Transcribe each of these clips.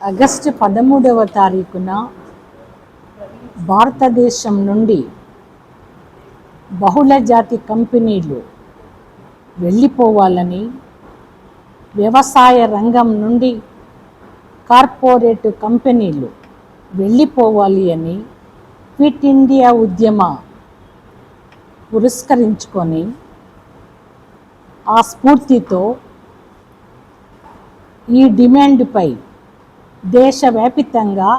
August పదమూడవ తారీఖున భారతదేశం నుండి బహుళ జాతి కంపెనీలు వెళ్ళిపోవాలని వ్యవసాయ రంగం నుండి కార్పొరేట్ కంపెనీలు వెళ్ళిపోవాలి అని క్విట్ ఇండియా ఉద్యమ పురస్కరించుకొని ఆ స్ఫూర్తితో ఈ డిమాండ్పై దేశవ్యాపితంగా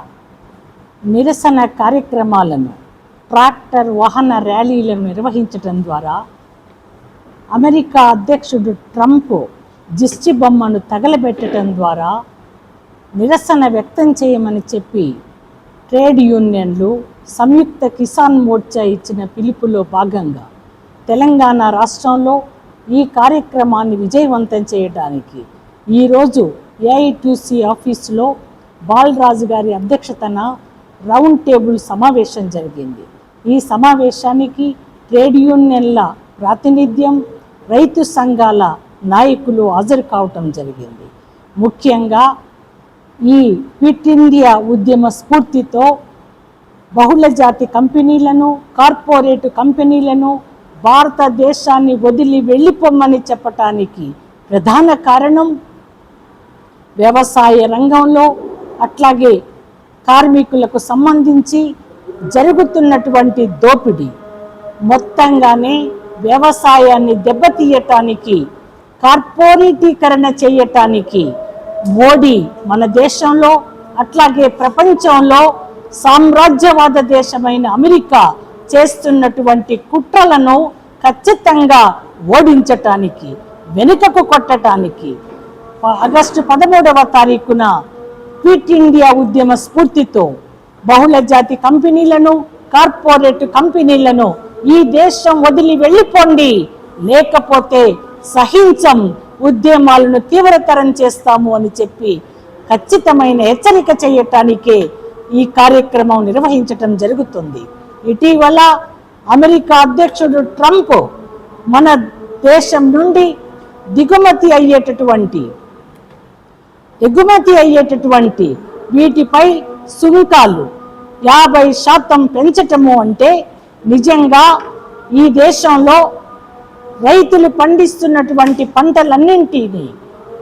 నిరసన కార్యక్రమాలను ట్రాక్టర్ వాహన ర్యాలీలను నిర్వహించడం ద్వారా అమెరికా అధ్యక్షుడు ట్రంప్ దిష్టి బొమ్మను తగలబెట్టడం ద్వారా నిరసన వ్యక్తం చేయమని చెప్పి ట్రేడ్ యూనియన్లు సంయుక్త కిసాన్ మోర్చా ఇచ్చిన పిలుపులో భాగంగా తెలంగాణ రాష్ట్రంలో ఈ కార్యక్రమాన్ని విజయవంతం చేయడానికి ఈరోజు ఏఐటీసీ ఆఫీసులో బాలరాజు గారి అధ్యక్షతన రౌండ్ టేబుల్ సమావేశం జరిగింది. ఈ సమావేశానికి ట్రేడ్ యూనియన్ల ప్రాతినిధ్యం రైతు సంఘాల నాయకులు హాజరు కావటం జరిగింది. ముఖ్యంగా ఈ క్విట్ ఇండియా ఉద్యమ స్ఫూర్తితో బహుళ జాతి కంపెనీలను కార్పొరేట్ కంపెనీలను భారతదేశాన్ని వదిలి వెళ్ళిపోమ్మని చెప్పటానికి ప్రధాన కారణం వ్యవసాయ రంగంలో అట్లాగే కార్మికులకు సంబంధించి జరుగుతున్నటువంటి దోపిడీ మొత్తంగానే వ్యవసాయాన్ని దెబ్బతీయటానికి కార్పొరేటీకరణ చేయటానికి మోడీ మన దేశంలో అట్లాగే ప్రపంచంలో సామ్రాజ్యవాద దేశమైన అమెరికా చేస్తున్నటువంటి కుట్రలను ఖచ్చితంగా ఓడించటానికి వెనుకకు కొట్టటానికి ఆగస్టు పదమూడవ తారీఖున క్విట్ ఇండియా ఉద్యమ స్ఫూర్తితో బహుళ జాతి కంపెనీలను కార్పొరేట్ కంపెనీలను ఈ దేశం వదిలి వెళ్ళిపోండి. లేకపోతే సహించం. ఉద్యమాలను తీవ్రతరం చేస్తాము అని చెప్పి ఖచ్చితమైన హెచ్చరిక చేయటానికే ఈ కార్యక్రమం నిర్వహించటం జరుగుతుంది. ఇటీవల అమెరికా అధ్యక్షుడు ట్రంప్ మన దేశం నుండి దిగుమతి అయ్యేటటువంటి ఎగుమతి అయ్యేటటువంటి వీటిపై సుంకాలు. యాభై శాతం పెంచటము అంటే నిజంగా ఈ దేశంలో రైతులు పండిస్తున్నటువంటి పంటలన్నింటినీ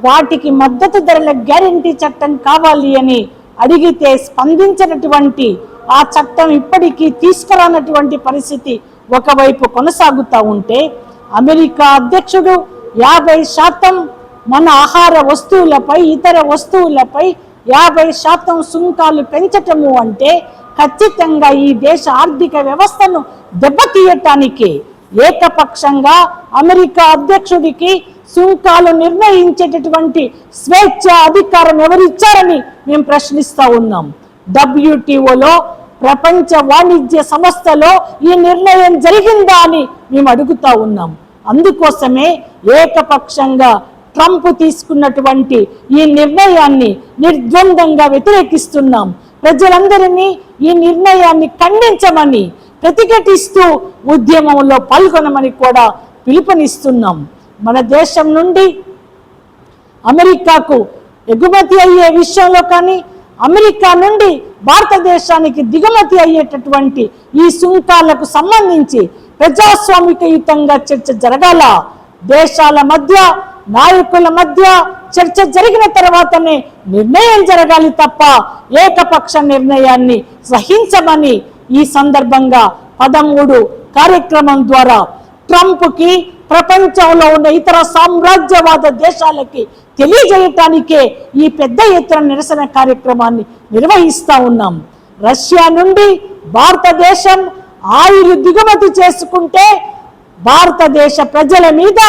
వాటికి మద్దతు ధరల గ్యారంటీ చట్టం కావాలి అని అడిగితే స్పందించినటువంటి ఆ చట్టం ఇప్పటికీ తీసుకురానటువంటి పరిస్థితి ఒకవైపు కొనసాగుతూ ఉంటే అమెరికా అధ్యక్షుడు యాభై శాతం మన ఆహార వస్తువులపై ఇతర వస్తువులపై యాభై శాతం సుంకాలు పెంచటము అంటే ఖచ్చితంగా ఈ దేశ ఆర్థిక వ్యవస్థను దెబ్బతీయటానికి. ఏకపక్షంగా అమెరికా అధ్యక్షుడికి సుంకాలు నిర్ణయించేటటువంటి స్వేచ్ఛ అధికారం ఎవరిచ్చారని మేము ప్రశ్నిస్తూ ఉన్నాం. డబ్ల్యూటీఓలో ప్రపంచ వాణిజ్య సంస్థలో ఈ నిర్ణయం జరిగిందా అని మేము అడుగుతా ఉన్నాం. అందుకోసమే ఏకపక్షంగా ట్రంప్ తీసుకున్నటువంటి ఈ నిర్ణయాన్ని నిర్ద్వందంగా వ్యతిరేకిస్తున్నాం. ప్రజలందరినీ ఈ నిర్ణయాన్ని ఖండించమని ప్రతిఘటిస్తూ ఉద్యమంలో పాల్గొనమని కూడా పిలుపునిస్తున్నాం. మన దేశం నుండి అమెరికాకు ఎగుమతి అయ్యే విషయంలో కానీ అమెరికా నుండి భారతదేశానికి దిగుమతి అయ్యేటటువంటి ఈ సుంకాలకు సంబంధించి ప్రజాస్వామికయుతంగా చర్చ జరగాల. దేశాల మధ్య నాయకుల మధ్య చర్చ జరిగిన తర్వాతనే నిర్ణయం జరగాలి తప్ప ఏకపక్ష నిర్ణయాన్ని సహించమని ఈ సందర్భంగా పదమూడు కార్యక్రమం ద్వారా ట్రంప్కి ప్రపంచంలో ఉన్న ఇతర సామ్రాజ్యవాద దేశాలకి తెలియజేయటానికే ఈ పెద్ద ఎత్తున నిరసన కార్యక్రమాన్ని నిర్వహిస్తా ఉన్నాం. రష్యా నుండి భారతదేశం ఆయిల్ దిగుమతి చేసుకుంటే భారతదేశ ప్రజల మీద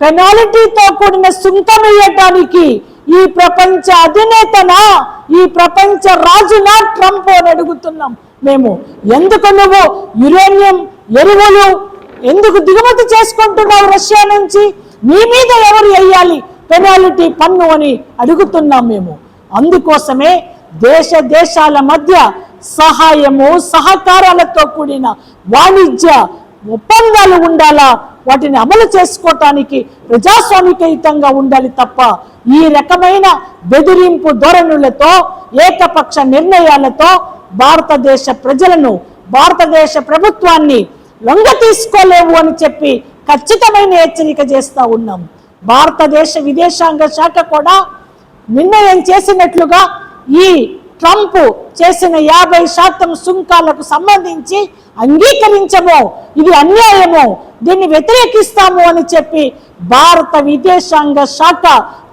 పెనాల్టీతో కూడిన సుంకం వేయటానికి ఈ ప్రపంచ అధినేతన ఈ ప్రపంచ రాజున ట్రంప్ అని అడుగుతున్నాం మేము. ఎందుకు నువ్వు యురేనియం ఎరువులు ఎందుకు దిగుమతి చేసుకుంటున్నావు రష్యా నుంచి? నీ మీద ఎవరు వేయాలి పెనాల్టీ పన్ను అని అడుగుతున్నాం మేము. అందుకోసమే దేశ దేశాల మధ్య సహాయము సహకారాలతో కూడిన వాణిజ్య ఒప్పందాలు ఉండాలా వాటిని అమలు చేసుకోవటానికి ప్రజాస్వామికయుతంగా ఉండాలి తప్ప ఈ రకమైన బెదిరింపు ధోరణులతో ఏకపక్ష నిర్ణయాలతో భారతదేశ ప్రజలను భారతదేశ ప్రభుత్వాన్ని లొంగ తీసుకోలేవు అని చెప్పి ఖచ్చితమైన హెచ్చరిక చేస్తా ఉన్నాం. భారతదేశ విదేశాంగ శాఖ కూడా నిర్ణయం చేసినట్లుగా ఈ ట్రంప్ చేసిన యాభై శాతం సుంకాలకు సంబంధించి అంగీకరించము. ఇది అన్యాయము. దీన్ని వ్యతిరేకిస్తాము అని చెప్పి భారత విదేశాంగ శాఖ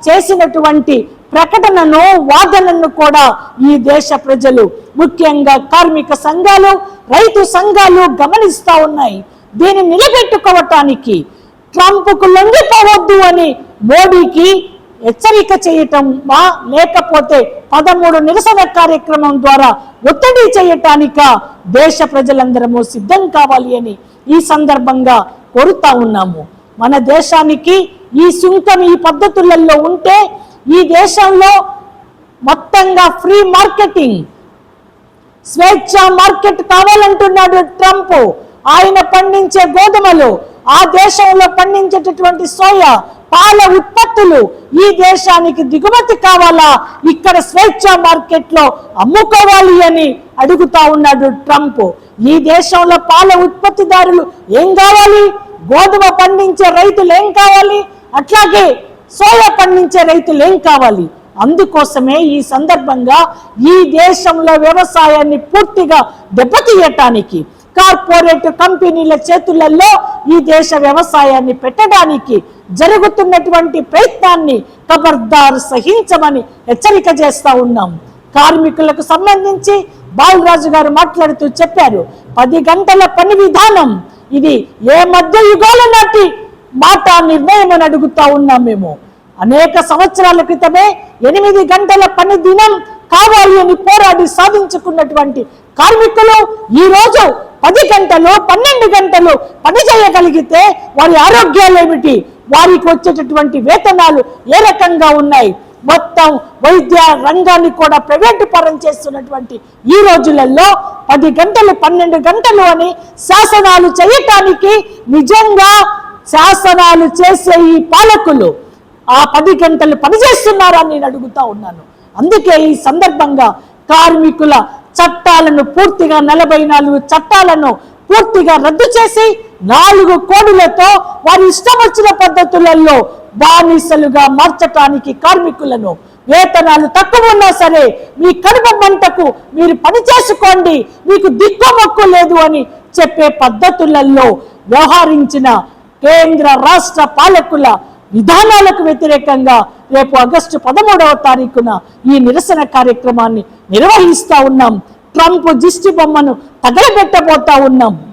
చేసినటువంటి ప్రకటనను వాదనను కూడా ఈ దేశ ప్రజలు ముఖ్యంగా కార్మిక సంఘాలు రైతు సంఘాలు గమనిస్తా ఉన్నాయి. దీన్ని నిలబెట్టుకోవటానికి ట్రంప్కు లొంగిపోవద్దు అని మోడీకి హెచ్చరిక చేయటం మా లేకపోతే పదమూడు నిరసన కార్యక్రమం ద్వారా ఒత్తిడి చేయటానిక దేశ ప్రజలందరము సిద్ధం కావాలి అని ఈ సందర్భంగా కోరుతా ఉన్నాము. మన దేశానికి ఈ సుంకం ఈ పద్ధతులలో ఉంటే ఈ దేశంలో మొత్తంగా ఫ్రీ మార్కెటింగ్ స్వేచ్ఛ మార్కెట్ కావాలంటున్నాడు ట్రంప్. ఆయన పండించే గోధుమలు ఆ దేశంలో పండించేటటువంటి సోయా పాల ఉత్పత్తులు ఈ దేశానికి దిగుమతి కావాలా? ఇక్కడ స్వేచ్ఛ మార్కెట్లో అమ్ముకోవాలి అని అడుగుతా ఉన్నాడు ట్రంప్. ఈ దేశంలో పాల ఉత్పత్తిదారులు ఏం కావాలి? గోధుమ పండించే రైతులు ఏం కావాలి? అట్లాగే సోయా పండించే రైతులు ఏం కావాలి? అందుకోసమే ఈ సందర్భంగా ఈ దేశంలో వ్యవసాయాన్ని పూర్తిగా దెబ్బతీయటానికి కార్పొరేట్ కంపెనీల చేతులలో ఈ దేశ వ్యవసాయాన్ని పెట్టడానికి జరుగుతున్నటువంటి ప్రయత్నాన్ని ఖబర్దార్ సహించమని హెచ్చరిక చేస్తా ఉన్నాం. కార్మికులకు సంబంధించి బాలరాజు గారు మాట్లాడుతూ చెప్పారు పది గంటల పని విధానం ఇది ఏ మధ్య యుగాల నాటి మాట నిర్ణయం అని అడుగుతా ఉన్నాం మేము. అనేక సంవత్సరాల క్రితమే ఎనిమిది గంటల పని దినం కావాలి అని పోరాడి సాధించుకున్నటువంటి కార్మికులు ఈ రోజు పది గంటలు పన్నెండు గంటలు పని చేయగలిగితే వారి ఆరోగ్యాలు ఏమిటి? వారికి వచ్చేటటువంటి వేతనాలు ఏ రకంగా ఉన్నాయి? మొత్తం వైద్య రంగాన్ని కూడా ప్రైవేటు పరం చేస్తున్నటువంటి ఈ రోజులలో పది గంటలు పన్నెండు గంటలు అని శాసనాలు చేయటానికి నిజంగా శాసనాలు చేసే ఈ పాలకులు ఆ పది గంటలు పనిచేస్తున్నారని నేను అడుగుతా ఉన్నాను. అందుకే ఈ సందర్భంగా కార్మికుల చట్టాలను పూర్తిగా నలభై నాలుగు చట్టాలను పూర్తిగా రద్దు చేసి నాలుగు కోడులతో వారి ఇష్టం వచ్చిన పద్ధతులలో బానిసలుగా మార్చటానికి కార్మికులను వేతనాలు తక్కువ ఉన్నా సరే మీ కడుపు మంటకు మీరు పని చేసుకోండి మీకు దిక్కుమొక్కు లేదు అని చెప్పే పద్ధతులలో వ్యవహరించిన కేంద్ర రాష్ట్ర పాలకుల విధానాలకు వ్యతిరేకంగా రేపు ఆగస్టు పదమూడవ తారీఖున ఈ నిరసన కార్యక్రమాన్ని నిర్వహిస్తా ఉన్నాం. ట్రంప్ దిష్టి బొమ్మను తగలబెట్టబోతా ఉన్నాం.